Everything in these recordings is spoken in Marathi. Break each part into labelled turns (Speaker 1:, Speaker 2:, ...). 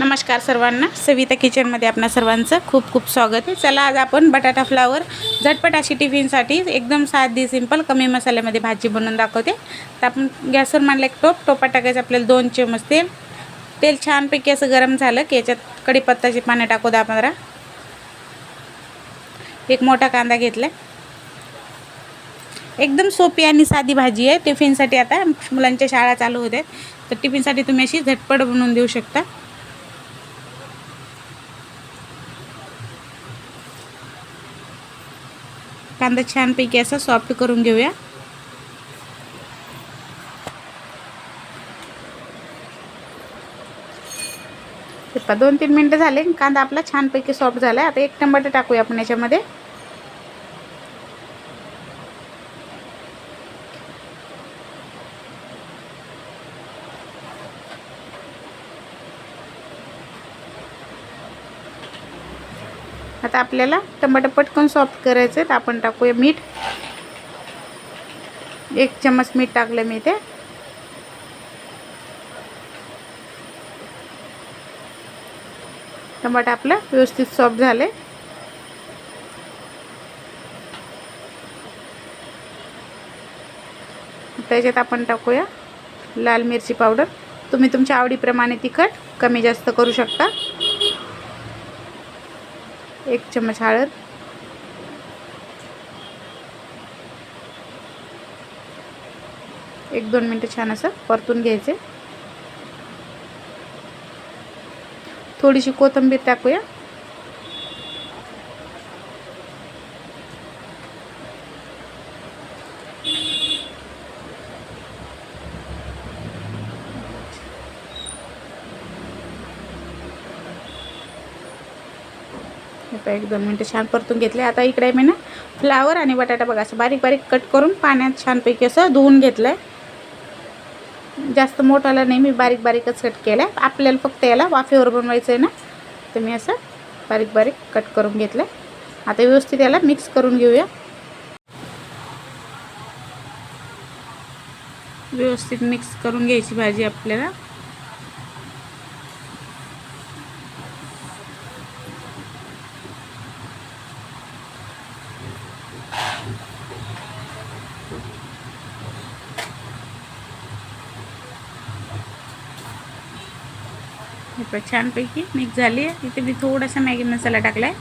Speaker 1: नमस्कार सर्वांना. सविता किचनमध्ये आपणा सर्वांचं खूप खूप स्वागत आहे. चला आज आपण बटाटा फ्लावर झटपट अशी टिफिनसाठी एकदम साधी सिंपल कमी मसाल्यामध्ये भाजी बनवून दाखवते. तर आपण गॅसवर मांडलं एक टोप. टोपात टाकायचं आपल्याला दोन चमच तेल. तेल छानपैकी असं गरम झालं की याच्यात कडीपत्ताची पानं टाकू दहा पंधरा. एक मोठा कांदा घेतला एकदम सोपी आणि साधी भाजी आहे. टिफिनसाठी आता मुलांच्या शाळा चालू होत्या तर टिफिनसाठी तुम्ही अशी झटपट बनवून देऊ शकता. कांदा छानपैकी असा सॉफ्ट करून घेऊया. दोन तीन मिनटं झाले कांदा आपला छानपैकी सॉफ्ट झाला आहे आता एक टमाटे टाकूया आपण याच्यामध्ये. आता आपल्याला टमाटर पटकन सॉफ्ट करायचं तर आपण टाकूया मीठ. एक चम्मच मीठ टाकलं मी ते टमाटा आपलं व्यवस्थित सॉफ्ट झाले त्याच्यात आपण टाकूया लाल मिरची पावडर. तुम्ही तुमच्या आवडीप्रमाणे तिखट कमी जास्त करू शकता. एक चम्मच हळद. एक दोन मिनटं छान असं परतून घ्यायचे. थोडीशी कोथिंबीर टाकूया. आता एक दोन मिनटं छान परतून घेतले. आता इकडे मी ना फ्लावर आणि बटाटा बघा असं बारीक बारीक कट करून पाण्यात छानपैकी असं धुवून घेतलं आहे जास्त मोठाला नाही मी बारीक बारीकच कट केलं आहे आपल्याला फक्त याला वाफेवर बनवायचं आहे ना तर मी असं बारीक बारीक कट करून घेतलं आहे आता व्यवस्थित याला मिक्स करून घेऊया. व्यवस्थित मिक्स करून घ्यायची भाजी आपल्याला. हे छानपैकी मिक्स झाली आहे. इथे मी थोडासा मॅगी मसाला टाकला आहे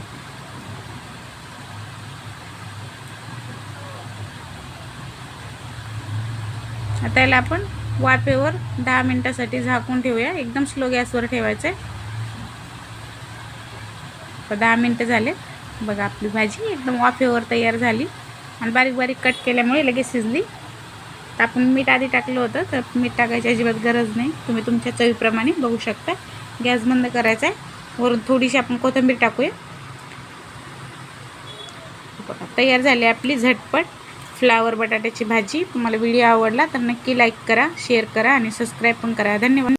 Speaker 1: आता याला आपण वाफेवर दहा मिनटासाठी झाकून ठेवूया. एकदम स्लो गॅसवर ठेवायचं आहे दहा मिनटं झाले बघा आपली भाजी एकदम वाफेवर तयार झाली. आणि बारीक बारीक कट केल्यामुळे लगेच शिजली. तर आपण मीठ आधी टाकलं होतं तर मीठ टाकायची अजिबात गरज नाही. तुम्ही तुमच्या चवीप्रमाणे बघू शकता. गॅस बंद करायचा आहे. वरून थोडीशी आपण कोथिंबीर टाकूया. तयार झाली आपली झटपट फ्लावर बटाट्याची भाजी. तुम्हाला व्हिडिओ आवडला तर नक्की लाईक करा शेअर करा आणि सबस्क्राईब पण करा. धन्यवाद.